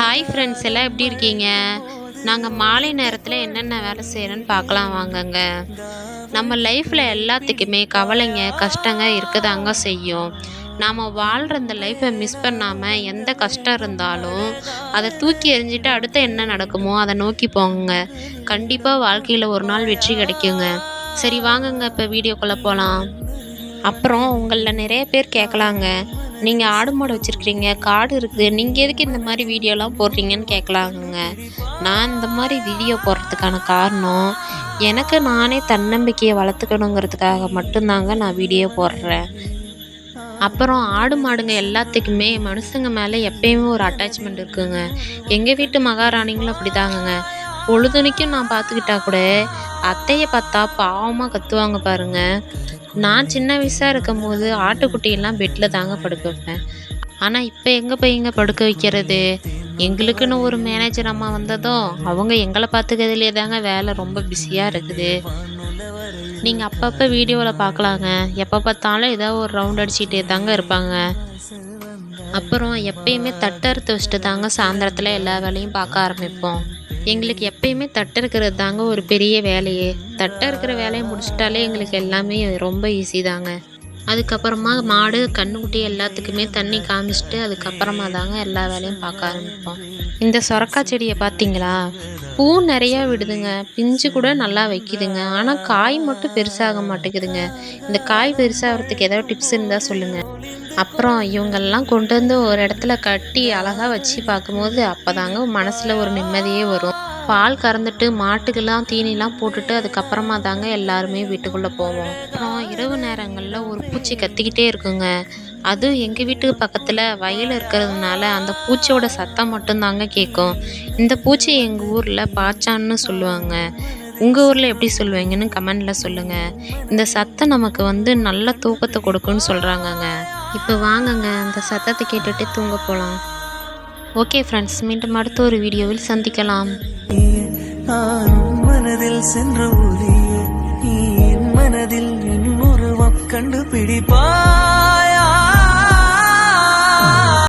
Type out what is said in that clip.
Hi friends எல்லாம் எப்படி இருக்கீங்க? நாங்கள் மாலை நேரத்தில் என்னென்ன வேலை செய்கிறோன்னு பார்க்கலாம் வாங்கங்க. நம்ம லைஃப்பில் எல்லாத்துக்குமே கவலைங்க கஷ்டங்க இருக்குதாங்க செய்யும். நாம் வாழ்கிற இந்த லைஃப்பை மிஸ் பண்ணாமல் எந்த கஷ்டம் இருந்தாலும் அதை தூக்கி எறிஞ்சிட்டு அடுத்து என்ன நடக்குமோ அதை நோக்கி போங்க. கண்டிப்பாக வாழ்க்கையில் ஒரு நாள் வெற்றி கிடைக்குங்க. சரி வாங்கங்க இப்போ வீடியோக்குள்ளே போகலாம் அப்புறம் உங்களில் நிறைய பேர் கேட்கலாங்க நீங்கள் ஆடு மாடு வச்சுருக்கிறீங்க காடு இருக்குது நீங்கள் எதுக்கு இந்த மாதிரி வீடியோலாம் போடுறீங்கன்னு கேட்கலாங்க நான் இந்த மாதிரி வீடியோ போடுறதுக்கான காரணம் எனக்கு நானே தன்னம்பிக்கையை வளர்த்துக்கணுங்கிறதுக்காக மட்டும்தாங்க நான் வீடியோ போடுறேன். அப்புறம் ஆடு மாடுங்க எல்லாத்துக்குமே மனுஷங்க மேலே எப்பயுமே ஒரு அட்டாச்மெண்ட் இருக்குங்க. எங்கள் வீட்டு மகாராணிங்களும் அப்படி தாங்க பொழுதுனைக்கும் நான் பார்த்துக்கிட்டா கூட அத்தையை பார்த்தா பாவமாக கத்துவாங்க பாருங்க. நான் சின்ன வயசாக இருக்கும் போது ஆட்டுக்குட்டியெல்லாம் பெட்டில் தாங்க படுக்க வைப்பேன். ஆனால் இப்போ எங்கே போய் எங்கே படுக்க வைக்கிறது? எங்களுக்குன்னு ஒரு மேனேஜர் அம்மா வந்ததும் அவங்க எங்களை பார்த்துக்கிறதுலே தாங்க வேலை ரொம்ப பிஸியாக இருக்குது. நீங்கள் அப்பப்போ வீடியோவில் பார்க்கலாங்க எப்போ பார்த்தாலும் ஏதோ ஒரு ரவுண்ட் அடிச்சுட்டே தாங்க இருப்பாங்க. அப்புறம் எப்பயுமே தட்டறுத்து வச்சுட்டு தாங்க சாயந்தரத்தில் எல்லா வேலையும் பார்க்க ஆரம்பிப்போம். எங்களுக்கு எப்பயுமே தட்டறுக்கிறது தாங்க ஒரு பெரிய வேலையே. தட்டறுக்கிற வேலையை முடிச்சிட்டாலே எங்களுக்கு எல்லாமே ரொம்ப ஈஸி தாங்க. அதுக்கப்புறமா மாடு கண்ணுக்குட்டி எல்லாத்துக்குமே தண்ணி காமிச்சிட்டு அதுக்கப்புறமா தாங்க எல்லா வேலையும் பார்க்க ஆரம்பிப்போம். இந்த சொரக்காய் செடியை பார்த்தீங்களா? பூ நிறையா விடுதுங்க. பிஞ்சு கூட நல்லா வைக்குதுங்க. ஆனால் காய் மட்டும் பெருசாக மாட்டேங்குதுங்க. இந்த காய் பெருசாகிறதுக்கு ஏதாவது டிப்ஸ் இருந்தால் சொல்லுங்கள் அப்புறம் இவங்கெல்லாம் கொண்டு வந்து ஒரு இடத்துல கட்டி அழகாக வச்சு பார்க்கும்போது அப்போ தாங்க மனசில் ஒரு நிம்மதியே வரும். பால் கறந்துட்டு மாட்டுக்கெல்லாம் தீனிலாம் போட்டுட்டு அதுக்கப்புறமா தாங்க எல்லாருமே வீட்டுக்குள்ளே போவோம். அப்புறம் இரவு நேரங்களில் ஒரு பூச்சி கத்திக்கிட்டே இருக்குங்க. அதுவும் எங்கள் வீட்டுக்கு பக்கத்தில் வயல் இருக்கிறதுனால அந்த பூச்சியோட சத்தம் மட்டும்தாங்க கேட்கும். இந்த பூச்சி எங்கள் ஊரில் பாச்சான்னு சொல்லுவாங்க. உங்கள் ஊரில் எப்படி சொல்லுவீங்கன்னு கமெண்டில் சொல்லுங்கள் இந்த சத்தம் நமக்கு வந்து நல்ல தூக்கத்தை கொடுக்குன்னு சொல்கிறாங்கங்க இப்போ வாங்கங்க அந்த சத்தத்தை கேட்டுட்டு தூங்க போகலாம் ஓகே ஃப்ரெண்ட்ஸ் மீண்டும் அடுத்த ஒரு வீடியோவில் சந்திக்கலாம். மனதில் சென்ற மனதில் என் உருவம்